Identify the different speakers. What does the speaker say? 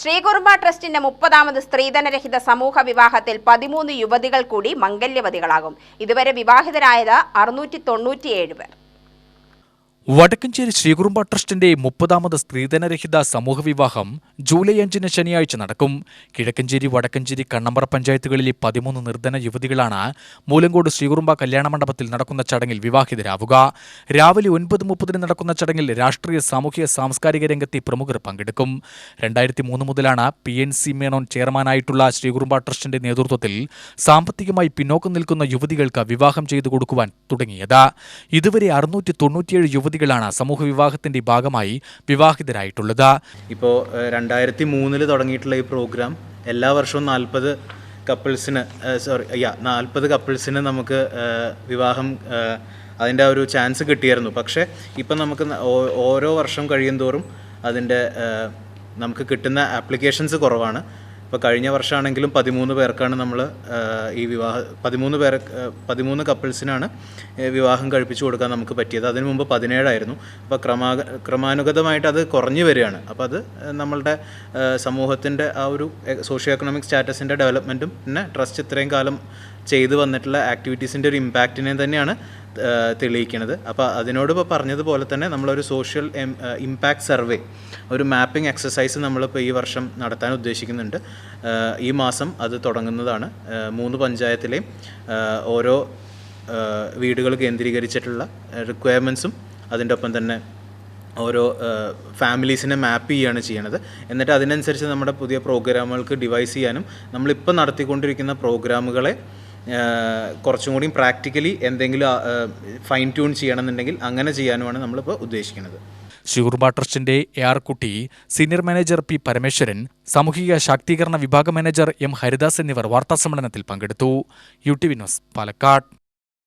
Speaker 1: ശ്രീകുറുമ്പ ട്രസ്റ്റിന്റെ മുപ്പതാമത് സ്ത്രീധനരഹിത സമൂഹ വിവാഹത്തിൽ പതിമൂന്ന് യുവതികൾ കൂടി മംഗല്യവതികളാകും. ഇതുവരെ വിവാഹിതരായത് അറുന്നൂറ്റി തൊണ്ണൂറ്റിയേഴ് പേർ.
Speaker 2: വടക്കഞ്ചേരി ശ്രീകുറുമ്പ ട്രസ്റ്റിന്റെ മുപ്പതാമത് സ്ത്രീധനരഹിത സമൂഹ വിവാഹം ജൂലൈ അഞ്ചിന് ശനിയാഴ്ച നടക്കും. കിഴക്കഞ്ചേരി വടക്കഞ്ചേരി കണ്ണമ്പറ പഞ്ചായത്തുകളിലെ പതിമൂന്ന് നിർധന യുവതികളാണ് മൂലങ്കോട് ശ്രീകുറുമ്പ കല്യാണ മണ്ഡപത്തിൽ നടക്കുന്ന ചടങ്ങിൽ വിവാഹിതരാവുക. രാവിലെ ഒൻപത് മുപ്പതിന് നടക്കുന്ന ചടങ്ങിൽ രാഷ്ട്രീയ സാമൂഹ്യ സാംസ്കാരിക രംഗത്തെ പ്രമുഖർ പങ്കെടുക്കും. രണ്ടായിരത്തി മൂന്ന് മുതലാണ് പി എൻ സി മേനോൻ ചെയർമാനായിട്ടുള്ള ശ്രീകുറുമ്പ ട്രസ്റ്റിന്റെ നേതൃത്വത്തിൽ സാമ്പത്തികമായി പിന്നോക്കം നിൽക്കുന്ന യുവതികൾക്ക് വിവാഹം ചെയ്തു കൊടുക്കുവാൻ തുടങ്ങിയത്. ഇതുവരെ അറുന്നൂറ്റി തൊണ്ണൂറ്റിയേഴ് യുവതികളാണ് സമൂഹ വിവാഹത്തിന്റെ ഭാഗമായി വിവാഹിതരായിട്ടുള്ളത്.
Speaker 3: ഇപ്പോൾ രണ്ടായിരത്തി മൂന്നിൽ തുടങ്ങിയിട്ടുള്ള ഈ പ്രോഗ്രാം എല്ലാ വർഷവും നാൽപ്പത് കപ്പിൾസിന് സോറി അയ്യാ നാൽപ്പത് കപ്പിൾസിന് നമുക്ക് വിവാഹം അതിന്റെ ഒരു ചാൻസ് കിട്ടിയായിരുന്നു. പക്ഷേ ഇപ്പം നമുക്ക് ഓരോ വർഷം കഴിയും തോറും അതിന്റെ നമുക്ക് കിട്ടുന്ന ആപ്ലിക്കേഷൻസ് കുറവാണ്. ഇപ്പോൾ കഴിഞ്ഞ വർഷമാണെങ്കിലും പതിമൂന്ന് പേർക്കാണ് നമ്മൾ ഈ വിവാഹ പതിമൂന്ന് പേർ പതിമൂന്ന് കപ്പിൾസിനാണ് വിവാഹം കഴിപ്പിച്ചു കൊടുക്കാൻ നമുക്ക് പറ്റിയത്. അതിനു മുമ്പ് പതിനേഴായിരുന്നു. അപ്പോൾ ക്രമാ ക്രമാനുഗതമായിട്ട് അത് കുറഞ്ഞു വരികയാണ്. അപ്പോൾ അത് നമ്മളുടെ സമൂഹത്തിന്റെ ആ ഒരു സോഷ്യോ എക്കണോമിക് സ്റ്റാറ്റസിന്റെ ഡെവലപ്മെന്റും പിന്നെ ട്രസ്റ്റ് ഇത്രയും കാലം ചെയ്തു വന്നിട്ടുള്ള ആക്ടിവിറ്റീസിന്റെ ഒരു ഇമ്പാക്റ്റിനെ തന്നെയാണ് ഏഹ്, തെളിയിക്കുന്നത് അപ്പോൾ അതിനോട് ഇപ്പോൾ പറഞ്ഞതുപോലെ തന്നെ നമ്മളൊരു സോഷ്യൽ ഇമ്പാക്ട് സർവേ ഒരു മാപ്പിംഗ് എക്സസൈസ് നമ്മളിപ്പോൾ ഈ വർഷം നടത്താൻ ഉദ്ദേശിക്കുന്നുണ്ട്. ഈ മാസം അത് തുടങ്ങുന്നതാണ്. മൂന്ന് പഞ്ചായത്തിലെയും ഓരോ വീടുകൾ കേന്ദ്രീകരിച്ചിട്ടുള്ള റിക്വയർമെൻസും അതിന്റെ ഒപ്പം തന്നെ ഓരോ ഫാമിലീസിനെ മാപ്പ് ചെയ്യുകയാണ് ചെയ്യണത്. എന്നിട്ട് അതിനനുസരിച്ച് നമ്മുടെ പുതിയ പ്രോഗ്രാമുകൾക്ക് ഡിവൈസ് ചെയ്യാനും നമ്മളിപ്പോൾ നടത്തിക്കൊണ്ടിരിക്കുന്ന പ്രോഗ്രാമുകളെ കുറച്ചും കൂടി പ്രാക്ടിക്കലി എന്തെങ്കിലും ഫൈൻ ട്യൂൺ ചെയ്യണമെന്നുണ്ടെങ്കിൽ അങ്ങനെ ചെയ്യാനുമാണ് നമ്മളിപ്പോൾ ഉദ്ദേശിക്കുന്നത്.
Speaker 2: ശ്രീകുറുമ്പ ട്രസ്റ്റിന്റെ A R Kutty senior manager P Parameswaran സാമൂഹിക ശാക്തീകരണ വിഭാഗ മാനേജർ എം ഹരിദാസ് എന്നിവർ വാർത്താസമ്മേളനത്തിൽ പങ്കെടുത്തു. U T V news Palakkad.